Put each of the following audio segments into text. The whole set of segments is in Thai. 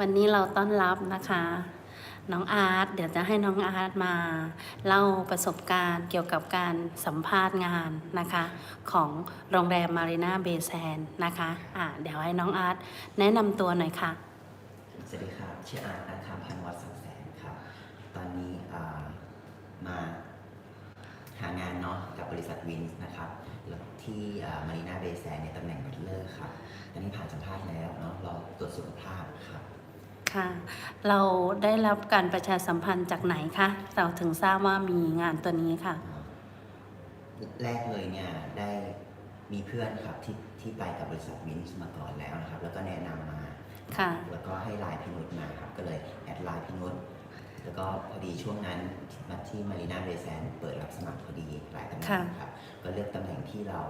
วันนี้เราต้อนรับนะคะ น้องอาร์ตเดี๋ยวจะให้น้องอาร์ตมาเล่าประสบการณ์เกี่ยวกับการสัมภาษณ์งานนะคะ ของโรงแรมมารีนาเบย์แซนนะคะอะเดี๋ยวให้น้องอาร์ตแนะนำตัวหน่อยค่ะ สวัสดีครับชื่ออาร์ตนะครับพันวัฒน์สังแสนครับ ตอนนี้อ่ามาหางานเนาะกับบริษัทวินส์นะครับที่มารีนาเบย์แซนในตำแหน่งบัตเลอร์ครับตอนนี้ผ่านสัมภาษณ์แล้วเนาะเราตรวจสุขภาพครับ ค่ะ เราได้รับการประชาสัมพันธ์จากไหนคะเราถึงทราบว่ามีงานตัวนี้ค่ะ แรกเลยเนี่ยได้มีเพื่อนครับที่ที่ไปกับบริษัทวินส์มาก่อนแล้วนะครับ แล้วก็แนะนำมา ค่ะ แล้วก็ให้ไลน์พินุษมาครับ ก็เลยแอดไลน์พินุษแล้วก็พอดีช่วงนั้นมาที่มารีนาเบย์แซนเปิดรับสมัครพอดีหลายตำแหน่งค่ะ ครับ ก็เลือกตำแหน่งที่เรา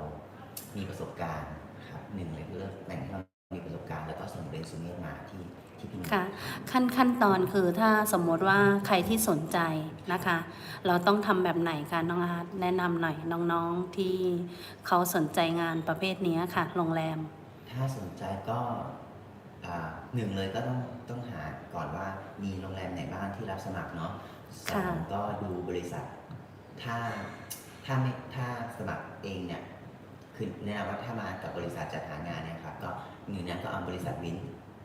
มีประสบการณ์ครับหนึ่งเลยเลือกตำแหน่งที่เรา มีประสบการณ์แล้วก็ส่งเรซูเม่มาที่ที่พินุษค่ะขั้นขั้นตอนคือถ้าสมมติว่าใครที่สนใจนะคะ เราต้องทำแบบไหนคะน้องอาร์ตแนะนำหน่อยน้องๆที่เขาสนใจงานประเภทนี้ค่ะ โรงแรม ถ้าสนใจก็อ่าหนึ่งเลยก็ต้องต้องหาก่อนว่ามีโรงแรมไหนบ้างที่รับสมัครเนาะสอค่ะงก็ดูบริษัท ถ้าถ้าไม่ถ้าสมัครเองเนี่ย คือแนะนำว่าถ้ามากับบริษัทจัดหางานเนี่ยครับก็หนึ่งนั้นก็เอาบริษัทวิน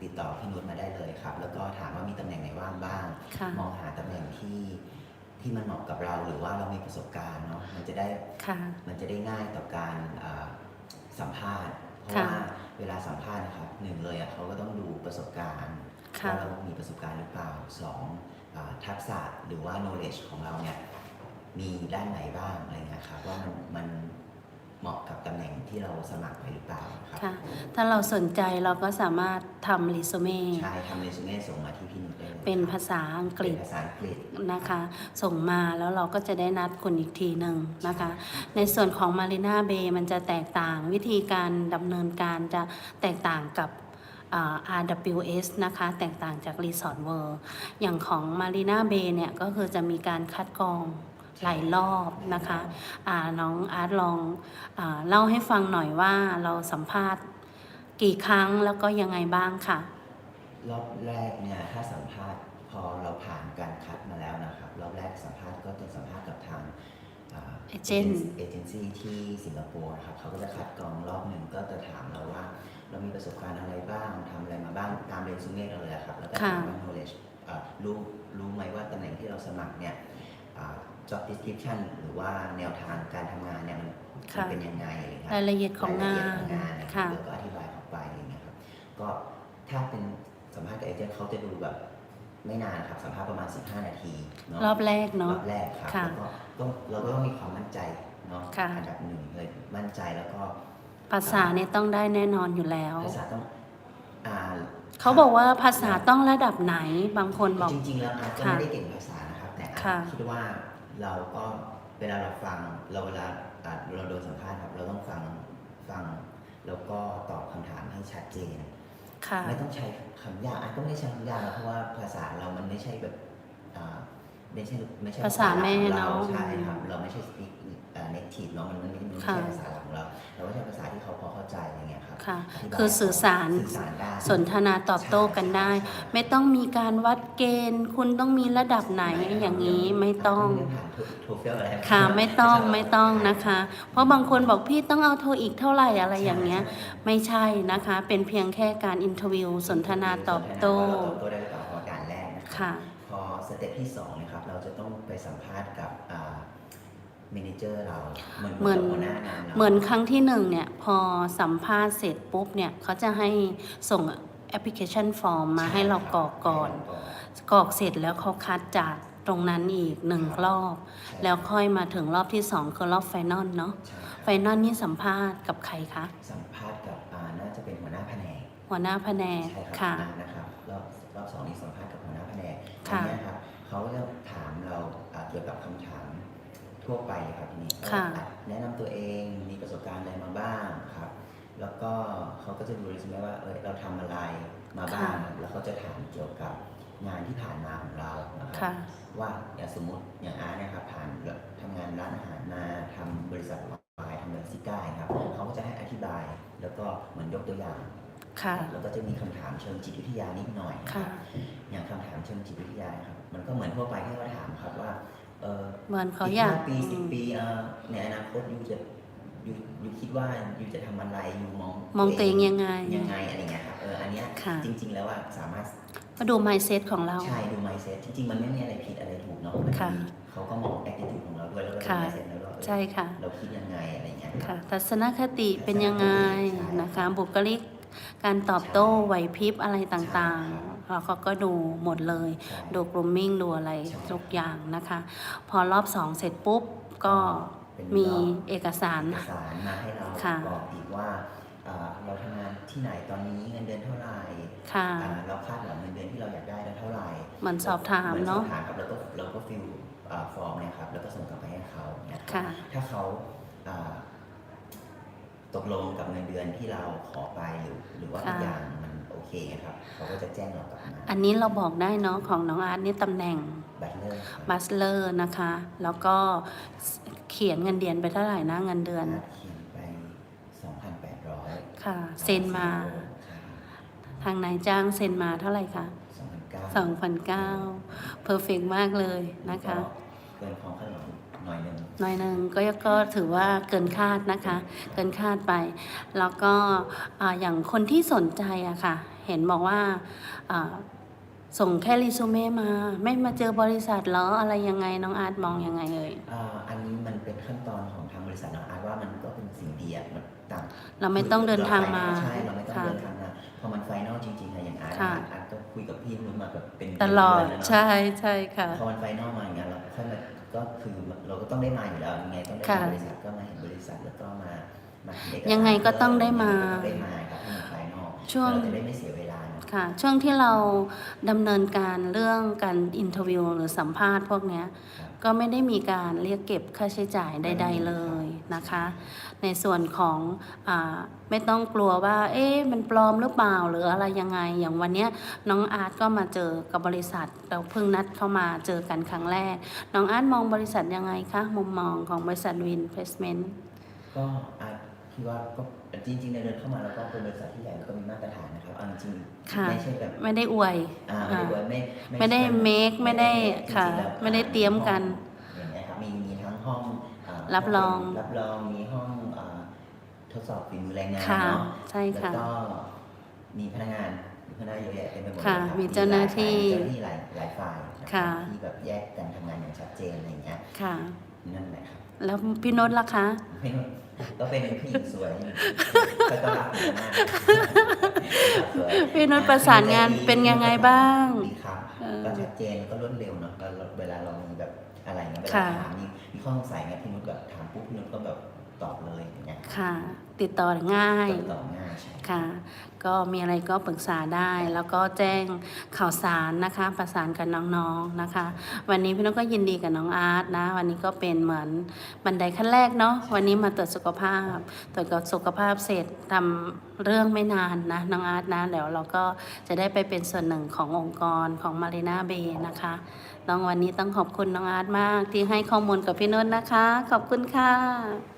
ติดต่อพี่นุชมาได้เลยครับ แล้วก็ถามว่ามีตำแหน่งไหนว่างบ้าง ค่ะมองหาตำแหน่งที่ที่มันเหมาะกับเราหรือว่าเรามีประสบการณ์เนาะมันจะได้ ค่ะ มันจะได้ง่ายต่อการอ่าสัมภาษณ์ เพราะค่ะ ว่าเวลาสัมภาษณ์นะครับหนึ่งเลยอะเขาก็ต้องดูประสบการณ์ค่ะ ว่าเรามีประสบการณ์หรือเปล่าสองอาทักษะหรือว่า knowledge ของเราเนี่ยมีด้านไหนบ้างอะไรเงี้ยครับว่ามันมันเหมาะกับตำแหน่ง ที่เราสมัครไปหรือเปล่าครับค่ะ ถ้าเราสนใจเราก็สามารถทำรีสูเม่ใช่ทำเรซูเม่ส่งมาที่พี่นุชได้เลยเป็นครับภาษาอังกเป็ฤนษภาษาอังกฤษ นะคะ ส่งมาแล้วเราก็จะได้นัดคุณอีกทีหนึ่งนะคะ ในส่วนของ Marina Bay มันจะแตกต่างวิธีการดำเนินการจะแตกต่างกับอ่า RWS นะคะ แตกต่างจาก Resort World อย่างของ Marina Bay เนี่ย ก็คือจะมีการคัดกรอง หลายรอบนะคะอ่าน้องอาร์ตลองอาเล่าให้ฟังหน่อยว่าเราสัมภาษณ์กี่ครั้งแล้วก็ยังไงบ้างค่ะ รอบแรกเนี่ยถ้าสัมภาษณ์พอเราผ่านการคัดมาแล้วนะครับ รอบแรกสัมภาษณ์ก็จะสัมภาษณ์กับทางเอเจนต์เอเจนซี่ที่สิงคโปร์นะครับเขาก็จะคัดกรองรอบหนึ่งก็จะถามเราว่า เรามีประสบการณ์อะไรบ้างทำอะไรมาบ้างตามเรซูเม่เราเลยอะครับ แล้วก็ค่ะถามว่า knowledge อ่ารู้รู้ไหมว่าตำแหน่งที่เราสมัครเนี่ยอ่า job description หรือว่าแนวทางการทำงานเนี่ยมันมันค่ะ เป็นยังไงอะไรเงี้ยรายละเอียดของงารายละเอียดนของงานนะครัค่ะ บแล้วก็อธิบายเข้าไปอะไรเงี้ยครับก็ถ้าเป็นสัมภาษณ์กับเอเจนต์เขาจะดูแบบไม่นานครับสัมภาษณ์ประมาณ 15 นาทีเนาะรอบแรกรเนาะอบแรกครับค่ะแล้วก็ต้องเราก็ต้องมีความมั่นใจเนาะค่ะ อันดับหนึ่งเลยมั่นใจแล้วก็ภาษาเนี่ยต้องได้แน่นอนอยู่แล้ว ภาษาต้องอ่าเขาบอกว่าภาษาต้องระดับไหน บางคนบอก จริงๆแล้วอาร์ตก็ค่ะไม่ได้เก่งภาษานะครับแต่อาค่ะร์ตคิดว่า เราก็เวลาเราฟังเราเวลาอ่าเราโดนสัมภาษณ์ครับ เราต้องฟังฟัง แล้วก็ตอบคำถามให้ชัดเจนค่ะไม่ต้องใช้คำยากอาจก็ไม่ได้ใช้คำยากนะเพราะว่าภาษาเรามันไม่ใช่แบบอ่าไม่ใช่ไม่ใช่ภาษาแม่หลักของเนอะเราใช่ครับเราไม่ใช่ speak อ่า native เนาะมันไม่ไม่ไม่ค่ะใช่ภาษาหลักของเราเราก็ใช้ภาษาที่เขาพอเข้าใจอะไรเงี้ยครับค่ะธิบายคือสื่อสารสื่อสารได้สนทนาตอบโต้กันได้ใช่ไม่ต้องมีการวัดเกณฑ์ คุณต้องมีระดับไหนอย่างนี้ไม่ต้องไม่ได้ผ่านโทเฟลอะไรค่ะไม่ต้องไม่ต้องนะคะ เพราะบางคนบอกพี่ต้องเอาโทรอีกเท่าไหร่อะไรอย่างเงี้ย ไม่ใช่นะคะ เป็นเพียงแค่การอินเทอร์วิวสนทนาตอบโต้ว่าเราตอบโต้ได้หรือเปล่าพอการแรกนะครัค่ะพอสเต็ปที่สองนะครับเราจะต้องไปสัมภาษณ์กับ เมนเจอร์เราเหมือนเหมือนกับหัวหน้างานเราเหมือนครั้งที่หนึ่งเนี่ย พอสัมภาษณ์เสร็จปุ๊บเนี่ยเขาจะให้ส่งแอปพลิเคชันฟอร์มมาให้เรากรอกก่อนกรอกเสร็จแล้วเขาคัดจากตรงนั้นอีกหนึ่งรอบ แล้วค่อยมาถึงรอบที่สองคือรอบไฟนอลเนาะใช่ครับไฟนอลนี่สัมภาษณ์กับใครคะสัมภาษณ์กับอ่าน่าจะเป็นหัวหน้าแผนกหัวหน้าแผนกใช่ครัค่ะอ่านะครับรอบรอบสองนี้สัมภาษณ์กับหัวหน้าแผนกอัค่ะนเนี้ยครับเขาก็จะถามเราอ่าเกี่ยวกับคำถาม ทั่วไปครับทีนี้ค่ะอ่แนะนำตัวเองมีประสบการณ์อะไรมาบ้างครับ แล้วก็เขาก็จะดูเรซูเม่ว่าเออเราทำอะไรมาบ้างครับแล้วเขาจะถามเกี่ยวกับงานที่ผ่านมาของเรานะครัค่ะ ว่าอย่างสมมติอย่างอาร์ตเนะครับผ่านแบบทำงานร้านอาหารมาทำบริษัทวายทำเบอร์ซิก้าครับเขาก็จะให้อธิบายแล้วก็เหมือนยกตัวอย่าง ค่ะ แล้วก็จะมีคำถามเชิงจิตวิทยานิดหน่อยนะคค่ะรับอย่างคำถามเชิงจิตวิทยาครับมันก็เหมือนทั่วไปที่เขาถามครับว่า เออเหมือนเขาอยากห้ปีสิบปีเอ่อในอนาคตยูจะยูยูคิดว่ายูจะทำอะไรยูมองมองตัวเองยังไงยังไงอะไรเงี้ยครับเอออันเนี้ยค่ะจริง ๆ แล้วว่าสามารถก็ดู mindset ของเรา ใช่ดู mindset จริงๆ มันไม่มีอะไรผิดอะไรถูกเนาะมันค่ะมีเขาก็มอง attitude ของเราด้วยแล้วก็ดูค่ะ mindset แล้วว่าเออใช่ค่ะ เราคิดยังไงอะไรเงี้ยค่ะทัศนคติเป็นยังไงนะคะบุคลิกการตอบโต้ไหวพริบอะไรต่างๆ เราก็ก็ดูหมดเลยใช่ดูกลุ่มมิ่งดูอะไรใช่ทุกอย่างนะคะ พอรอบสองเสร็จปุ๊บก็เป็นมีรอบเอกสารเอกสารมาให้เราค่ะบอกอีกว่าเอ่อเราทำงานที่ไหนตอนนี้เงินเดือนเท่าไหร่ค่ะอ่าเราคาดหวังเงินเดือนที่เราอยากได้แล้วเท่าไหร่เหมือนสอบถามหอเนาะสอบถามครับแล้วก็เราก็ฟิลอ่าฟอร์มเนี่ยครับแล้วก็ส่งกลับไปให้เขาเนี่ยครับค่ะถ้าเขาอ่าตกลงกับเงินเดือนที่เราขอไปหรือหรือว่าทุกค่ะอย่างมันโอ เคครับเขาก็จะแจ้งเรากลับมาอันนี้เราบอกได้เนาะของน้องอาร์ตนี่ตำแหน่งบัตเลอร์ครับบัสเลอร์นะคะ แล้วก็เขียนเงินเดือนไปเท่าไหร่นะเงินเดือนเขียนไป 2,800 ค่ะ เซ็นมา ทางนายจ้างเซ็นมาเท่าไหร่คะ2,900 2,009เพอร์เฟกมากเลยนะคะ เกินความคาดหวังหน่อยหนึ่งหน่อยหนึ่งก็ก็ถือว่าเกินคาดนะคะ เกินคาดไป แล้วก็อ่าอย่างคนที่สนใจอะค่ะ เห็นบอกว่าอ่าส่งแค่รีซูเม่มา ไม่มาเจอบริษัทเหรออะไรยังไงน้องอาร์ตมองยังไงเอ่ยอ่าอันนี้มันเป็นขั้นตอนของทางบริษัทนะอาร์ตว่ามันก็เป็นสิ่งดีอะมันต่างเราไม่ต้องเดินทางมาใช่เราไม่ต้องค่ะเดินทางมาพอมันไฟนอลจริงๆอะอย่างอาร์ตค่ะอาร์ตอาร์ตก็คุยกับพี่นุ่นมาแบบเป็นตลอดเนแล้วเนาะใช่ใช่ค่ะพอมันไฟนอลมาอย่างเงี้ยเราค่อยมาก็คือเราก็ต้องได้มาอยู่แล้วยังไงต้องได้ค่ะมาบริษัทก็มาเห็นบริษัทแล้วก็มามาเห็นเอกสารยังไงก็ต้องได้มา ช่วงเราจะได้ไม่เสียเวลาเนอะค่ะ ช่วงที่เราดำเนินการเรื่องการอินเทอร์วิวหรือสัมภาษณ์พวกเนี้ยครับก็ไม่ได้มีการเรียกเก็บค่าใช้จ่ายใด ๆเลยนะคะ ในส่วนของอาไม่ต้องกลัวว่า เอ๊ะมันปลอมหรือเปล่าหรืออะไรยังไง อย่างวันเนี้ยน้องอาร์ตก็มาเจอกับบริษัท เราเพิ่งนัดเข้ามาเจอกันครั้งแรก น้องอาร์ตมองบริษัทยังไงคะ มุมมองของบริษัทวินเพสเมนต์ ก็อาร์ ตคิดว่าก็จริงๆในเดินเข้ามาแล้วก็เป็นบริษัทที่ใหญ่แล้วก็มีมาตรฐานนะครับเอาจริงๆค่ะไม่ใช่แบบไม่ได้อวยอ่าไม่ได้ว่าไม่ไม่ได้ make ไม่ได้ค่ะจริงๆแล้วไม่ได้เตรียมกันอย่างเงี้ยครับมีมีทั้งห้องอ่ารับรองรับรองมีห้องอ่าทดสอบฝีมือแรงงานค่ะเนาะใช่แล้วค่ะก็มีพนักงานมีพนักงานเยอะแยะเต็มไปหมดค่ะเลยรับมีเจ้าหน้าที่มีเจ้าหน้าที่หลายหลายฝ่ายนะคค่ะรับที่แบบแยกกันทำงานอย่างชัดเจนอะไรอย่างเงี้ยค่ะนั่นแหละครับ แล้วพี่นนท์ล่ะคะไม่ต้องก็เป็นผู้หญิงสวยก็ต้อนรับดีมากสวยพี่นุชประสานงานเป็นยังไงบ้าง ดีครับเออก็ชัดเจนแล้วก็รวดเร็วเนาะแล้วเวลาเรามีแบบอะไรเงี้ยเวลาค่ะถามมีมีข้อสงสัยเงี้ยพี่นุชแบบถามปุ๊บพี่นุชก็แบบ ตอบเลยอย่างเงี้ยค่ะ ติดต่อง่ายก็ตอบง่ายใช่ ค่ะ ก็มีอะไรก็ปรึกษาได้แล้วก็แจ้งข่าวสารนะคะ ประสานกับน้องๆนะคะ วันนี้พี่น้องก็ยินดีกับน้องอาร์ตนะ วันนี้ก็เป็นเหมือนบันไดขั้นแรกเนาะวันนี้มาตรวจสุขภาพ ตรวจกับสุขภาพเสร็จทำเรื่องไม่นานนะน้องอาร์ตนะเดี๋ยวเราก็จะได้ไปเป็นส่วนหนึ่งขององค์กรของมารีนาเบนะคะต้องวันนี้ต้องขอบคุณน้องอาร์ตมากที่ให้ข้อมูลกับพี่นุ่นนะคะ ขอบคุณค่ะ